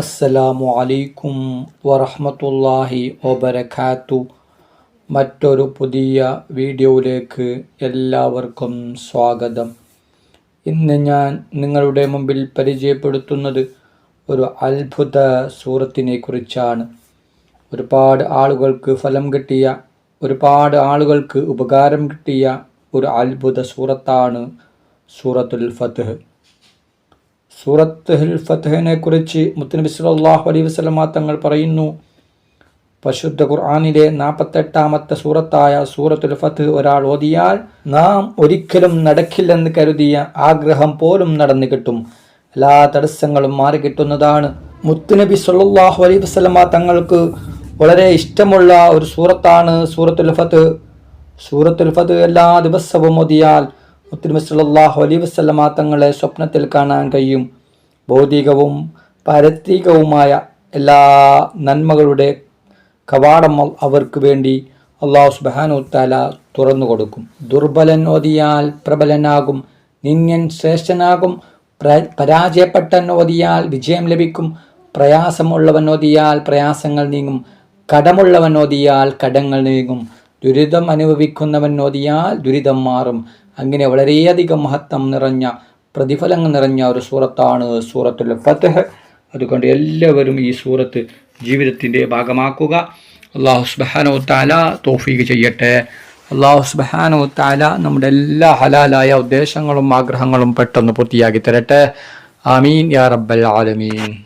അസ്സലാമു അലൈക്കും വറഹ്മത്തുള്ളാഹി വബറകാത്തു. മറ്റൊരു പുതിയ വീഡിയോയിലേക്ക് എല്ലാവർക്കും സ്വാഗതം. ഇന്ന് ഞാൻ നിങ്ങളുടെ മുമ്പിൽ പരിചയപ്പെടുത്തുന്നത് ഒരു അത്ഭുത സൂറത്തിനെ കുറിച്ചാണ് ഒരുപാട് ആളുകൾക്ക് ഫലം കിട്ടിയ ഒരുപാട് ആളുകൾക്ക് ഉപകാരം കിട്ടിയ ഒരു അത്ഭുത സൂറത്താണ് സൂറത്തുൽ ഫത്ഹ്. സൂറത്ത് ഹിൽ ഫത്തഹിനെ കുറിച്ച് മുത്തനബി സല്ലല്ലാഹു അലൈ വസ്ലമ തങ്ങൾ പറയുന്നു പരിശുദ്ധ ഖുർആാനിലെ നാൽപ്പത്തെട്ടാമത്തെ സൂറത്തായ സൂറത്തുൽ ഫത്ത് ഒരാൾ ഓതിയാൽ നാം ഒരിക്കലും നടക്കില്ലെന്ന് കരുതിയ ആഗ്രഹം പോലും നടന്നു കിട്ടും. എല്ലാ തടസ്സങ്ങളും മാറി കിട്ടുന്നതാണ്. മുത്തുനബി സല്ലല്ലാഹു അലൈ വസ്ലമ തങ്ങൾക്ക് വളരെ ഇഷ്ടമുള്ള ഒരു സൂറത്താണ് സൂറത്തുൽ ഫത്ത് സൂറത്തുൽ ഫത്ത് എല്ലാ ദിവസവും ഓതിയാൽ മുത്തുനബി സല്ലല്ലാഹു അലൈ വസ്ലമ തങ്ങളെ സ്വപ്നത്തിൽ കാണാൻ കഴിയും. ഭൗതികവും പാരത്രികവുമായ എല്ലാ നന്മകളുടെ കവാടം അവർക്ക് വേണ്ടി അള്ളാഹു സുബ്ഹാനഹു താല തുറന്നു കൊടുക്കും. ദുർബലൻ ഓതിയാൽ പ്രബലനാകും. നിന്യൻ ശ്രേഷ്ഠനാകും. പ്ര- പരാജയപ്പെട്ടൻ ഓതിയാൽ വിജയം ലഭിക്കും. പ്രയാസമുള്ളവൻ ഓതിയാൽ പ്രയാസങ്ങൾ നീങ്ങും. കടമുള്ളവൻ ഓതിയാൽ കടങ്ങൾ നീങ്ങും. ദുരിതം അനുഭവിക്കുന്നവൻ ഓതിയാൽ ദുരിതം മാറും. അങ്ങനെ വളരെയധികം മഹത്വം നിറഞ്ഞ പ്രതിഫലങ്ങൾ നിറഞ്ഞ ഒരു സൂറത്താണ് സൂറത്തുൽ ഫത്ഹ്. അതുകൊണ്ട് എല്ലാവരും ഈ സൂറത്ത് ജീവിതത്തിന്റെ ഭാഗമാക്കുക. അള്ളാഹു സുബ്ഹാനഹു താല തോഫീക്ക് ചെയ്യട്ടെ. അള്ളാഹു സുബ്ഹാനഹു താല നമ്മുടെ എല്ലാ ഹലാലായ ഉദ്ദേശങ്ങളും ആഗ്രഹങ്ങളും പെട്ടെന്ന് പൂർത്തിയാക്കി തരട്ടെ. ആമീൻ യാ റബ്ബൽ ആലമീൻ.